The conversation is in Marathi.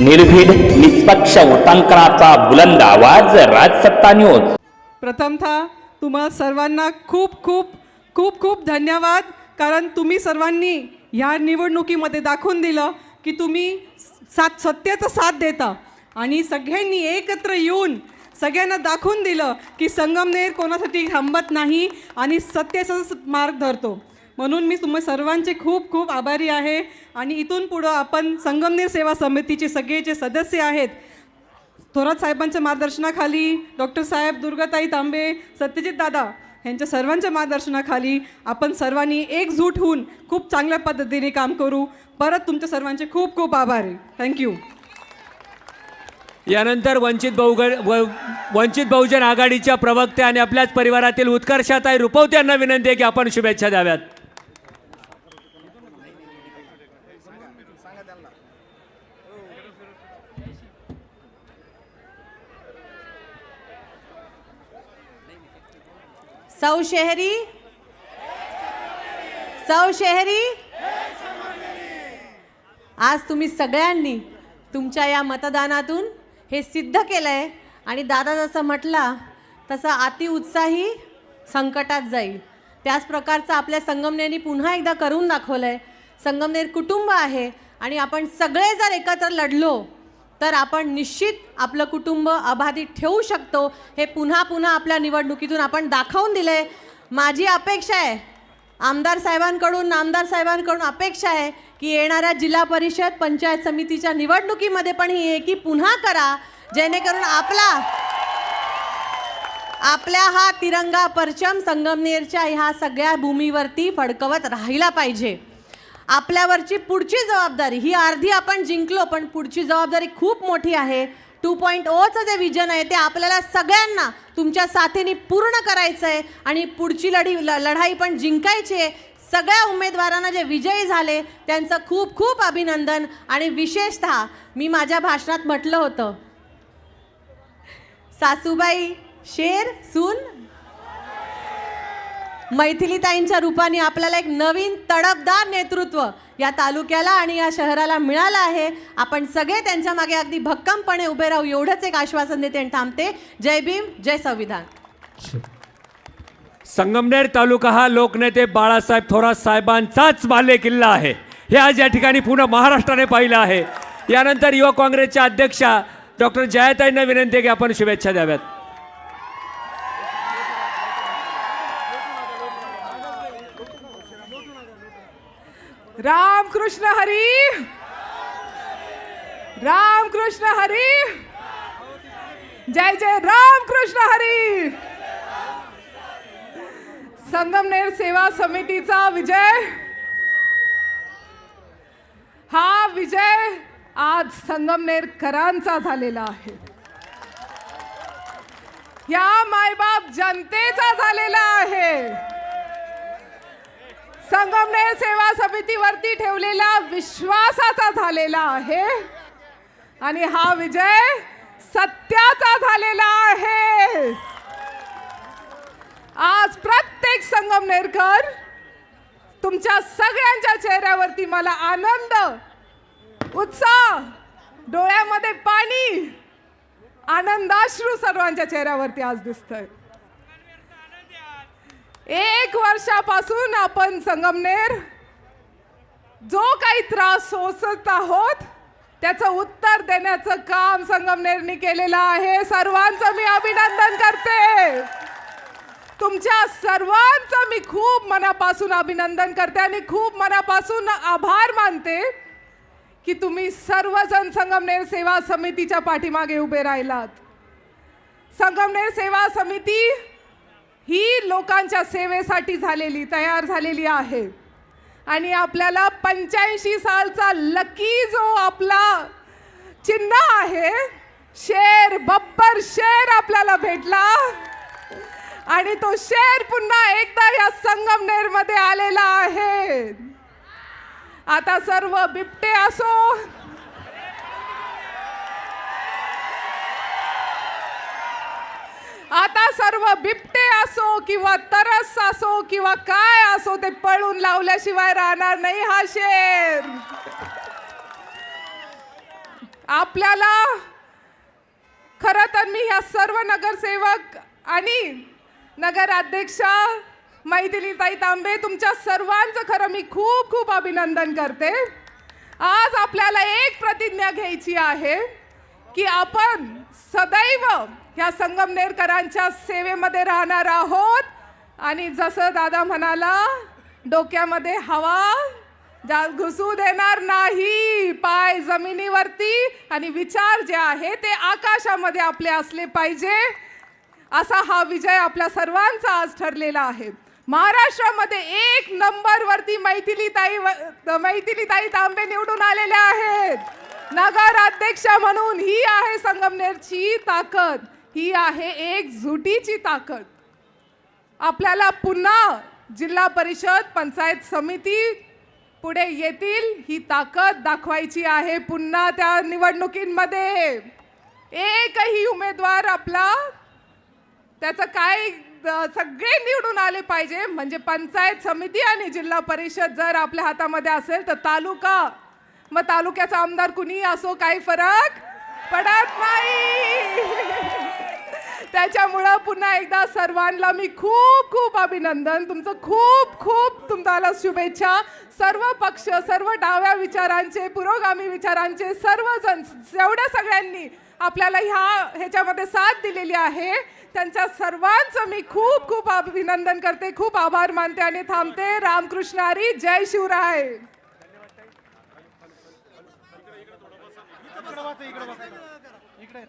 निर्भीड निष्पक्ष उटांकनाचा बुलंद आवाज राजसत्ता न्यूज. प्रथमतः तुम्हा सर्वांना खूप खूप खूप खूप धन्यवाद. कारण तुम्ही सर्वांनी ह्या निवडणुकीमध्ये दाखवून दिलं की तुम्ही साथ सत्याचा साथ देता. आणि सगळ्यांनी एकत्र येऊन सगळ्यांना दाखवून दिलं की संगमनेर कोणासाठी थांबत नाही आणि सत्याचाच मार्ग धरतो. म्हणून मी तुम्हा सर्वांचे खूप खूप आभारी आहे. आणि इथून पुढं आपण संगमनेर सेवा समितीचे सगळे जे सदस्य आहेत थोरात साहेबांच्या मार्गदर्शनाखाली डॉक्टर साहेब दुर्गाताई तांबे सत्यजित दादा यांच्या सर्वांच्या मार्गदर्शनाखाली आपण सर्वांनी एकजूट होऊन खूप चांगल्या पद्धतीने काम करू. परत तुमच्या सर्वांचे खूप खूप आभार. आहे थँक्यू यानंतर वंचित बहुगण व वंचित बहुजन आघाडीच्या प्रवक्त्या आणि आपल्याच परिवारातील उत्कर्षाताई रुपवते यांना विनंती आहे की आपण शुभेच्छा द्याव्यात. सौ शहरी? सौ शहरी? आज तुम्ही सगळ्यांनी तुमच्या या मतदानातून हे सिद्ध केलं आहे आणि दादा जसं म्हटला तसं अतिउत्साही संकटात जाईल. त्याच प्रकारचं आपल्या संगमनेरनी पुन्हा एकदा करून दाखवलं आहे संगमनेर कुटुंब आहे आणि आपण सगळे जर एकत्र लढलो. तर आपण निश्चित आपलं कुटुंब अबाधित ठेवू शकतो. हे पुन्हा पुन्हा आपल्या निवडणुकीतून आपण दाखवून दिले माझी अपेक्षा आहे आमदार साहेबांकडून आमदार साहेबांकडून अपेक्षा आहे की येणाऱ्या जिल्हा परिषद पंचायत समितीच्या निवडणुकीमध्ये पण ही एकी पुन्हा करा. जेणेकरून आपला आपल्या हा तिरंगा परचम संगमनेरच्या ह्या सगळ्या भूमीवरती फडकवत राहिला पाहिजे. आपल्यावरची पुढची जबाबदारी ही अर्धी आपण जिंकलो पण पुढची जबाबदारी खूप मोठी आहे. टू पॉईंट ओचं जे विजन आहे ते आपल्याला सगळ्यांना तुमच्या साथीने पूर्ण करायचं आहे आणि पुढची लढी ल- लढाई पण जिंकायची आहे. सगळ्या उमेदवारांना जे विजयी झाले त्यांचं खूप खूप अभिनंदन आणि विशेषतः मी माझ्या भाषणात म्हटलं होतं सासूबाई शेर सून मैथिलीताईंच्या रूपाने आपल्याला एक नवीन तडफदार नेतृत्व या तालुक्याला आणि या शहराला मिळालं आहे. आपण सगळे त्यांच्या मागे अगदी भक्कमपणे उभे राहू. एवढंच एक आश्वासन देते आणि थांबते. जय भीम जय संविधान. संगमनेर तालुका हा लोकनेते बाळासाहेब थोरात साहेबांचाच बाल्य किल्ला आहे. हे आज या ठिकाणी पूर्ण महाराष्ट्राने पाहिलं आहे. यानंतर युवक काँग्रेसच्या अध्यक्षा डॉक्टर जयाताईंना विनंती आहे की आपण शुभेच्छा द्याव्यात. राम कृष्ण हरी। राम कृष्ण हरी। जय जय राम कृष्ण हरी संगमनेर सेवा समितीचा विजय। हा विजय आज संगमनेरकरांचा झालेला आहे। या मायबाप जनतेचा झालेला आहे। संगमनेर सेवा समितीवरती ठेवलेला विश्वासाचा झालेला आहे. आणि हा विजय सत्याचा झालेला आहे. आज प्रत्येक संगमनेरकर तुमच्या सगळ्यांच्या चेहऱ्यावरती मला आनंद उत्साह डोळ्यामध्ये पाणी आनंदाश्रू सर्वांच्या चेहऱ्यावरती आज दिसतंय. एक वर्षापासून आपण संगमनेर जो काही त्रास सोसत आहोत त्याचं उत्तर देण्याचं काम संगमनेरनी केलेलं आहे. सर्वांचं मी अभिनंदन करते. तुमच्या सर्वांचं मी खूप मनापासून अभिनंदन करते आणि खूप मनापासून आभार मानते की तुम्ही सर्वजण संगमनेर सेवा समितीच्या पाठीमागे उभे राहिलात. संगमनेर सेवा समिती ही लोकांच्या सेवेसाठी झालेली तयार झालेली आहे. आणि आपल्याला पंच्याऐंशी सालचा लकी जो आपला चिन्ह आहे शेर बब्बर शेर आपल्याला भेटला. आणि तो शेर पुन्हा एकदा या संगमनेरमध्ये आलेला आहे. आता सर्व बिबटे असो आता सर्व बिबटे असो किंवा तरस असो किंवा काय असो ते पळून लावल्याशिवाय राहणार नाही हा शेर. आपल्याला खरं तर मी ह्या सर्व नगरसेवक आणि नगराध्यक्षा मैथिलीताई तांबे तुमच्या सर्वांचं खरं मी खूप खूप अभिनंदन करते. आज आपल्याला एक प्रतिज्ञा घ्यायची आहे. की आपण सदैव ह्या संगमनेरकरांच्या सेवेमध्ये राहणार आहोत. आणि जसं दादा म्हणाला डोक्यामध्ये हवा जा घुसू देणार नाही पाय जमिनीवरती आणि विचार जे आहे ते आकाशामध्ये आपले असले पाहिजे. असा हा विजय आपल्या सर्वांचा आज ठरलेला आहे. महाराष्ट्रामध्ये एक नंबरवरती मैथिलीताई व- मैथिलीताई तांबे निवडून आलेल्या आहेत. नगराध्यक्ष म्हणून ही आहे संगमनेरची ताकद. ही आहे एक झुटीची ताकद. आपल्याला पुन्हा जिल्हा परिषद पंचायत समिती पुढे येतील. ही ताकद दाखवायची आहे पुन्हा त्या निवडणुकींमध्ये. एकही उमेदवार आपला त्याचं काय सगळे निवडून आले पाहिजे. म्हणजे पंचायत समिती आणि जिल्हा परिषद जर आपल्या हातामध्ये असेल तर तालुका मग तालुक्याचा आमदार कुणी असो काही फरक पडत नाही. त्याच्यामुळं पुन्हा एकदा सर्वांना मी खूप खूप अभिनंदन. तुमचं खूप खूप तुम्हाला शुभेच्छा. सर्व पक्ष सर्व डाव्या विचारांचे पुरोगामी विचारांचे सर्वजण जेवढ्या सगळ्यांनी आपल्याला ह्या ह्याच्यामध्ये साथ दिलेली आहे त्यांच्या सर्वांचं मी खूप खूप अभिनंदन करते. खूप आभार मानते आणि थांबते. रामकृष्ण हरी जय शिवराय. इकडे वाचा इकडे वाचा. इकडे